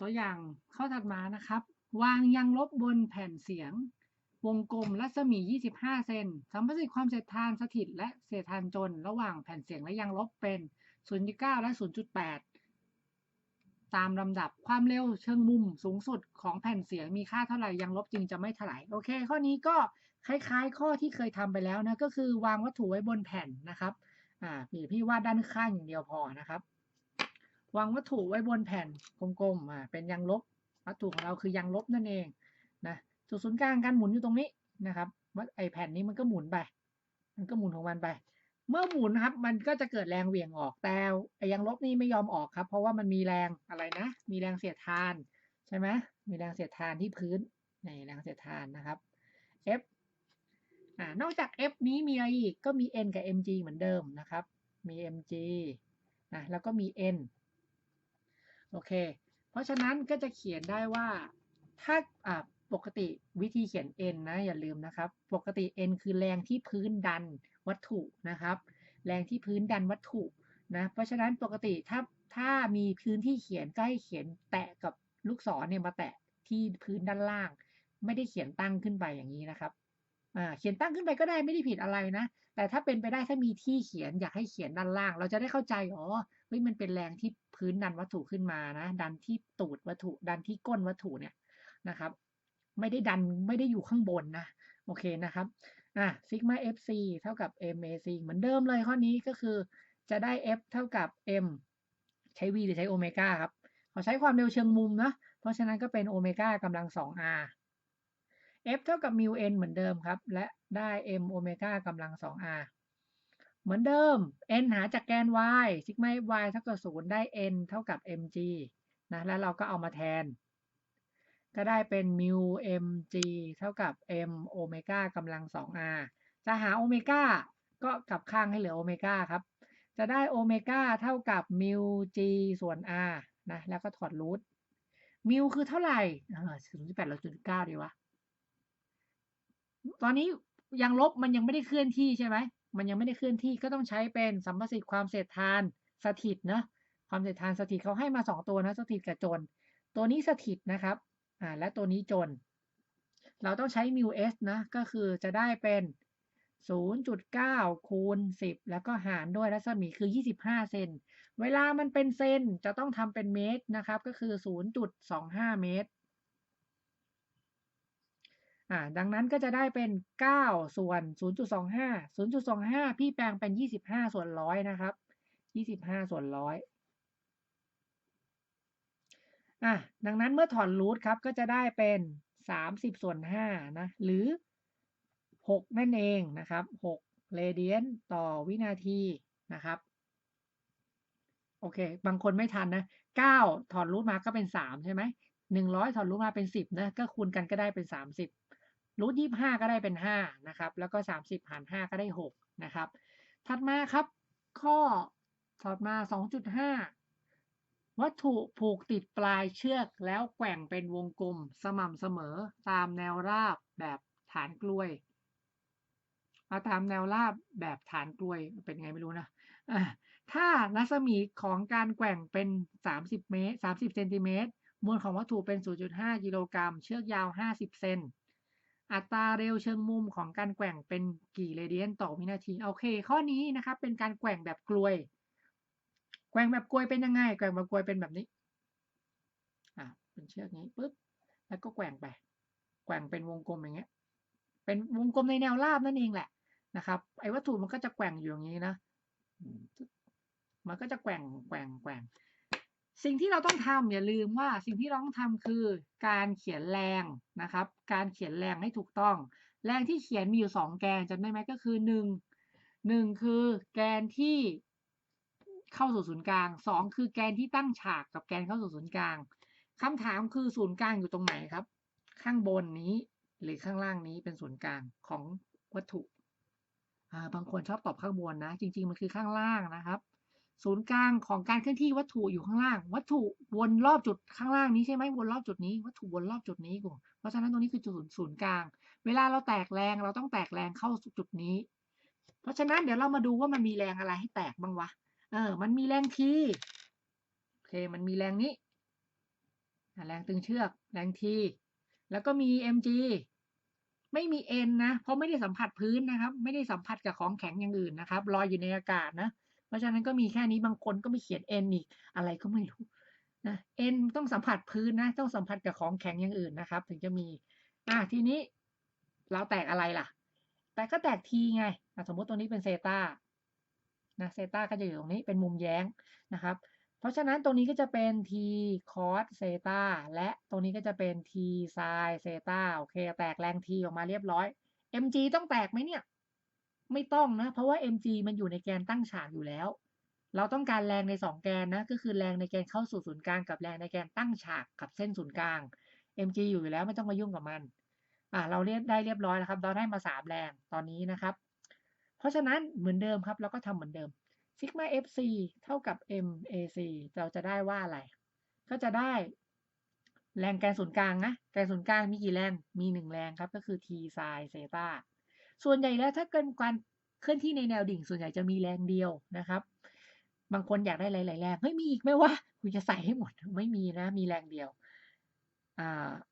ตัวอย่างข้อถัดมานะครับ วางยางลบบนแผ่นเสียง วงกลมรัศมี 25 เซนสัมประสิทธิ์ความเสียดทานสถิตและเสียดทานจน ระหว่างแผ่นเสียงและยางลบเป็น 0.9 และ 0.8 ตามลำดับความเร็วเชิงมุมสูงสุดของแผ่นเสียงมีค่าเท่าไหร่ยางลบจึงจะไม่ถลายโอเค ข้อนี้ก็คล้ายๆ ข้อที่เคยทำไปแล้วนะก็คือวางวัตถุไว้บนแผ่นนะครับอ่าพี่พี่วาดด้านข้างอย่างเดียวพอนะครับ วางวัตถุไว้บนแผ่นกลมๆอ่าเป็นยางลบ วัตถุของเราคือยางลบนั่นเองนะจุดศูนย์กลางการหมุนอยู่ตรงนี้นะครับว่าไอแผ่นนี้มันก็หมุนไป มันก็หมุนของมันไป เมื่อหมุนครับ มันก็จะเกิดแรงเหวี่ยงออกแต่ไอยางลบนี่ไม่ยอมออกครับ เพราะว่ามันมีแรงอะไรนะ มีแรงเสียดทานใช่ไหมมีแรงเสียดทานที่พื้นในแรงเสียดทานนะครับ F อ่านอกจาก F นี้มีอะไรอีกก็มี N กับ mg เหมือนเดิมนะครับ มี mg นะแล้วก็มี N โอเค เพราะฉะนั้นก็จะเขียนได้ว่าถ้าอ่าปกติวิธีเขียน n นะอย่าลืมนะครับ ปกติ n คือแรงที่พื้นดันวัตถุนะครับ แรงที่พื้นดันวัตถุนะเพราะฉะนั้นปกติถ้าถ้ามีพื้นที่เขียนก็ให้เขียนแตะกับลูกศรเนี่ยมาแตะที่พื้นด้านล่าง ไม่ได้เขียนตั้งขึ้นไปอย่างนี้นะครับอ่าเขียนตั้งขึ้นไปก็ได้ไม่ได้ผิดอะไรนะ แต่ถ้าเป็นไปได้ถ้ามีที่เขียนอยากให้เขียนด้านล่าง เราจะได้เข้าใจอ๋อเฮ้ยมันเป็นแรงที่ พื้นดันวัตถุขึ้นมานะ ดันที่ตูดวัตถุ ดันที่ก้นวัตถุเนี่ยนะครับ ไม่ได้ดันไม่ได้อยู่ข้างบนนะโอเคนะครับอะซิกมา fc เท่ากับ mac เหมือนเดิมเลยข้อนี้ก็คือจะได้ f เท่ากับ m ใช้ v หรือใช้โอเมก้าครับเขาใช้ความเร็วเชิงมุมนะ เพราะฉะนั้นก็เป็นโอเมก้ากำลัง 2r f เท่ากับ mu n เหมือนเดิมครับ และได้ m โอเมก้ากำลัง 2r เหมือนเดิม n หาจากแกน y ซิกมา y เท่ากับ0ได้ n เท่ากับ mg นะ แล้วเราก็เอามาแทน ก็ได้เป็น mu mg เท่ากับ m โอเมก้ากำลัง 2r จะหาโอเมก้าก็กลับข้างให้เหลือโอเมก้าครับ จะได้โอเมก้าเท่ากับ mu g ส่วน r นะ แล้วก็ถอดรูท มิวคือเท่าไหร่ศูนย์จุดแปดเราจุดเก้าดีวะ ตอนนี้ยังลบมันยังไม่ได้เคลื่อนที่ใช่ไหม มันยังไม่ได้เคลื่อนที่ก็ต้องใช้เป็นสัมประสิทธิ์ความเสียดทานสถิตนะความเสียดทานสถิตเขาให้มาสองตัวนะสถิตกับจน ตัวนี้สถิตนะครับอ่าและตัวนี้จน เราต้องใช้มิวเอสนะก็คือจะได้เป็น 0.9 คูณ 10 แล้วก็หารด้วยรัศมีคือ 25 เซน เวลามันเป็นเซนจะต้องทำเป็นเมตรนะครับ ก็คือ 0.25 เมตร อ่าดังนั้นก็จะได้เป็น 9 ส่วน 0.25 0.25 พี่แปลงเป็น 25 ส่วนร้อยนะครับ 25 ส่วนร้อยอะดังนั้นเมื่อถอนรูทครับก็จะได้เป็น 30 ส่วน5นะหรือ 6 นั่นเองนะครับ6เรเดียนต่อวินาทีนะครับโอเค บางคนไม่ทันนะ 9 ถอนรูทมาก็เป็น 3 ใช่ไหม100 ถอนรูทมาเป็น 10นะก็คูณกันก็ได้เป็น 30 รูท25ก็ได้เป็น5นะครับ แล้วก็30หาร5ก็ได้6นะครับ ถัดมาครับ ข้อถัดมา2.5วัตถุผูกติดปลายเชือกแล้วแกว่งเป็นวงกลมสม่ำเสมอตามแนวราบแบบฐานกล้วยเอาตามแนวราบแบบฐานกล้วยเป็นไงไม่รู้นะอะถ้ารัศมีของการแกว่งเป็น 30 เมตร 30 เซนติเมตร มวลของวัตถุเป็น 0.5 กิโลกรัม เชือกยาว 50 เซน อัตราเร็วเชิงมุมของการแกว่งเป็นกี่เรเดียนต่อวินาทีโอเค ข้อนี้นะครับเป็นการแกว่งแบบกลวย แกว่งแบบกลวยเป็นยังไง แกว่งแบบกลวยเป็นแบบนี้อะเป็นเชือกนี้ปุ๊บแล้วก็แกว่งไป แกว่งเป็นวงกลมอย่างเงี้ย เป็นวงกลมในแนวราบนั่นเองแหละนะครับไอ้วัตถุมันก็จะแกว่งอยู่อย่างนี้นะมันก็จะแกว่งแกว่งแกว่ง สิ่งที่เราต้องทำอย่าลืมว่าสิ่งที่เราต้องทำคือการเขียนแรงนะครับ การเขียนแรงให้ถูกต้อง แรงที่เขียนมีอยู่สองแกนจำได้ไหมก็คือหนึ่งหนึ่งคือแกนที่เข้าสู่ศูนย์กลางสองคือแกนที่ตั้งฉากกับแกนเข้าสู่ศูนย์กลางคำถามคือศูนย์กลางอยู่ตรงไหนครับ ข้างบนนี้หรือข้างล่างนี้เป็นศูนย์กลางของวัตถุบางคนชอบตอบข้างบนนะ จริง ๆ มันคือข้างล่างนะครับ ศูนย์กลางของการเคลื่อนที่วัตถุอยู่ข้างล่าง วัตถุวนรอบจุดข้างล่างนี้ใช่ไหมวนรอบจุดนี้วัตถุวนรอบจุดนี้กูเพราะฉะนั้นตรงนี้คือจุดศูนย์กลาง เวลาเราแตกแรงเราต้องแตกแรงเข้าจุดนี้ เพราะฉะนั้นเดี๋ยวเรามาดูว่ามันมีแรงอะไรให้แตกบ้างวะเออ มันมีแรงทีโอเค มันมีแรงนี้แรงตึงเชือก แรง T แล้วก็มี mg ไม่มี n นะ เพราะไม่ได้สัมผัสพื้นนะครับ ไม่ได้สัมผัสกับของแข็งอย่างอื่นนะครับลอยอยู่ในอากาศนะเราะฉะนั้นก็มีแค่นี้บางคนก็ไม่เขียน n อีกอะไรก็ไม่รู้นะ n ต้องสัมผัสพื้นนะ ต้องสัมผัสกับของแข็งอย่างอื่นนะครับ ถึงจะมีอะทีนี้เราแตกอะไรล่ะ แต่ก็แตก t ไงสมมติตรงนี้เป็นเซตานะเซตาก็จะอยู่ตรงนี้เป็นมุมแย้งนะครับ เพราะฉะนั้นตรงนี้ก็จะเป็น t cos เซตาและตรงนี้ก็จะเป็น t sin เซตาโอเค แตกแรง t ออกมาเรียบร้อย mg ต้องแตกไหมเนี่ย ไม่ต้องนะ เพราะว่า mg มันอยู่ในแกนตั้งฉากอยู่แล้ว เราต้องการแรงใน 2 แกนนะ ก็คือแรงในแกนเข้าสู่ศูนย์กลางกับแรงในแกนตั้งฉากกับเส้นศูนย์กลาง mg อยู่อยู่แล้วไม่ต้องมายุ่งกับมัน อ่าเราเรียกได้เรียบร้อยแล้วครับ เราได้มา 3 แรงตอนนี้นะครับ เพราะฉะนั้นเหมือนเดิมครับ เราก็ทำเหมือนเดิมซิกมา fc เท่ากับ mac เราจะได้ว่าอะไร ก็จะได้แรงแกนศูนย์กลางนะ แกนศูนย์กลางมีกี่แรง มีหนึ่งแรงครับ ก็คือ t sin เซตา ส่วนใหญ่แล้วถ้าเกินการเคลื่อนที่ในแนวดิ่ง ส่วนใหญ่จะมีแรงเดียวนะครับ บางคนอยากได้หลายๆแรงเฮ้ยมีอีกไหมวะคุณจะใส่ให้หมดไม่มีนะ มีแรงเดียว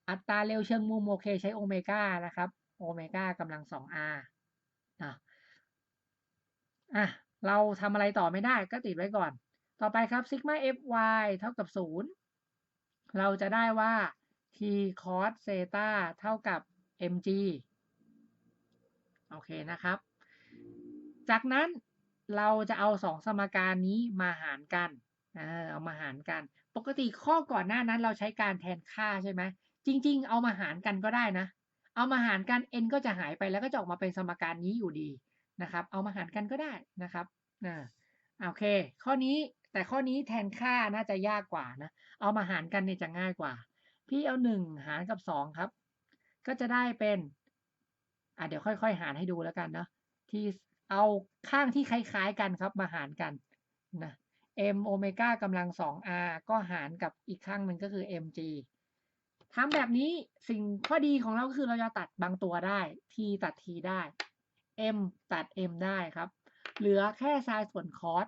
อัตราเร็วเชิงมุมโอเคใช้โอเมก้านะครับโอเมก้ากำลังสอง r อะอะเราทำอะไรต่อไม่ได้ก็ติดไว้ก่อน ต่อไปครับซิกมา fy เท่ากับ 0 เราจะได้ว่า t cos เซตาเท่ากับ mg โอเคนะครับ จากนั้นเราจะเอาสองสมการนี้มาหารกันเอามาหารกัน ปกติข้อก่อนหน้านั้นเราใช้การแทนค่าใช่ไหมจริง ๆ เอามาหารกันก็ได้นะ เอามาหารกัน n ก็จะหายไปแล้วก็จะออกมาเป็นสมการนี้อยู่ดีนะครับ เอามาหารกันก็ได้นะครับอ่าโอเค ข้อนี้แต่ข้อนี้แทนค่าน่าจะยากกว่านะ เอามาหารกันเนี่ยจะง่ายกว่า พี่เอาหนึ่งหารกับสองครับ ก็จะได้เป็น อะเดี๋ยวค่อยๆ หารให้ดูแล้วกันเนาะที่เอาข้างที่คล้ายๆกันครับมาหารกันนะ m โอเมก้ากำลัง 2r ก็หารกับอีกข้างหนึ่งก็คือ mg ทำแบบนี้สิ่งข้อดีของเราก็คือเราจะตัดบางตัวได้ t ตัด t ได้ m ตัด m ได้ครับ เหลือแค่ไซน์ส่วนคอส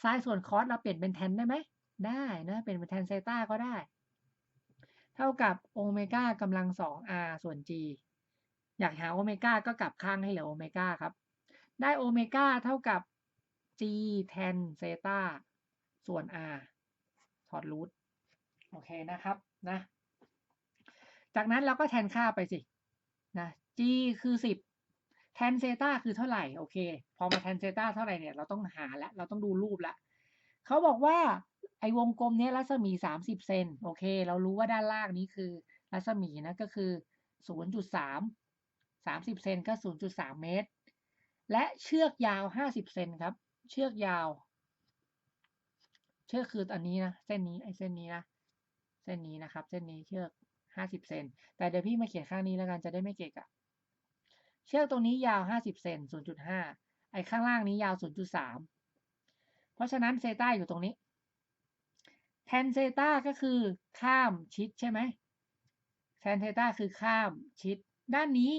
ไซน์ส่วนคอสเราเปลี่ยนเป็นแทนได้ไหม ได้นะเป็นเป็นแทนเซต้าก็ได้ เท่ากับโอเมก้ากำลัง 2r ส่วน g อยากหาโอเมก้าก็กลับข้างให้เหลือโอเมก้าครับ ได้โอเมก้าเท่ากับ g แทนเซตาส่วน r ถอดรูทโอเคนะครับนะจากนั้นเราก็แทนค่าไปสินะ g คือ 10 แทนเซตาคือเท่าไหร่โอเค พอมาแทนเซตาเท่าไหร่เนี่ยเราต้องหาแล้วเราต้องดูรูปล้วเขาบอกว่าไอ้วงกลมนี้รัศมี 30 เซนโอเค เรารู้ว่าด้านล่างนี้คือรัศมีนะก็คือ 0.3 30 เซนก็ 0.3 เมตร และเชือกยาว 50 เซนครับ เชือกยาว เชือกคืออันนี้นะ เส้นนี้ไอ้เส้นนี้นะ เส้นนี้นะครับ เส้นนี้เชือก 50 เซน แต่เดี๋ยวพี่มาเขียนข้างนี้แล้วกันจะได้ไม่เกะกะ เชือกตรงนี้ยาว 50 เซน 0.5 ไอ้ข้างล่างนี้ยาว 0.3 เพราะฉะนั้นเซต้าอยู่ตรงนี้ แทนเซต้าก็คือข้ามชิดใช่ไหมแทนเซต้าคือข้ามชิด ด้านนี้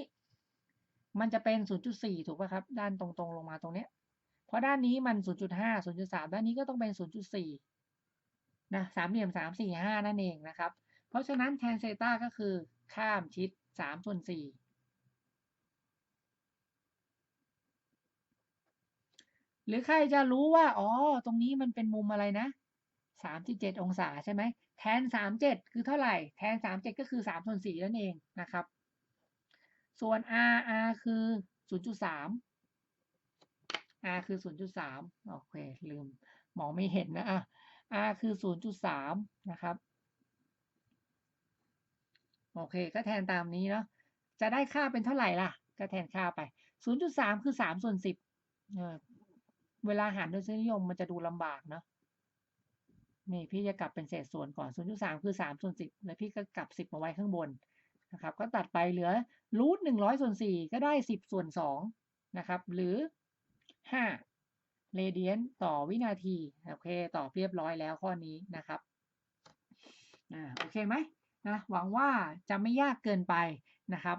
มันจะเป็น 0.4 ถูกป่ะครับ ด้านตรงๆ ลงมาตรงเนี้ย เพราะด้านนี้มัน 0.5 0.3 ด้านนี้ก็ต้องเป็น 0.4 นะสามเหลี่ยม 3 4 5 นั่นเองนะครับ เพราะฉะนั้นแทนเซต้าก็คือข้ามชิด3ส่วน4หรือใครจะรู้ว่า อ๋อ ตรงนี้มันเป็นมุมอะไรนะ 37 องศาใช่ไหม แทน 37 คือเท่าไหร่ แทน 37 ก็คือ3ส่วน4นั่นเองนะครับ ส่วน r r คือ 0.3 r คือ 0.3 โอเค ลืม มองไม่เห็นนะอะ r คือ 0.3 นะครับ โอเค ก็แทนตามนี้เนาะ จะได้ค่าเป็นเท่าไหร่ล่ะ ก็แทนค่าไป 0.3 คือ 3 ส่วน 10เออเวลาหารโดยเส้นนิยมมันจะดูลำบากเนาะนี่พี่จะกลับเป็นเศษส่วนก่อน 0.3 คือ 3 ส่วน 10 แล้วพี่ก็กลับ 10 มาไว้ข้างบน นะครับก็ตัดไปเหลือรูทหนึ่งร้อยส่วนสี่ก็ได้สิบส่วนสองนะครับหรือห้าเรเดียนต่อวินาทีโอเคตอบเรียบร้อยแล้วข้อนี้นะครับอ่าโอเคไหมนะหวังว่าจะไม่ยากเกินไปนะครับ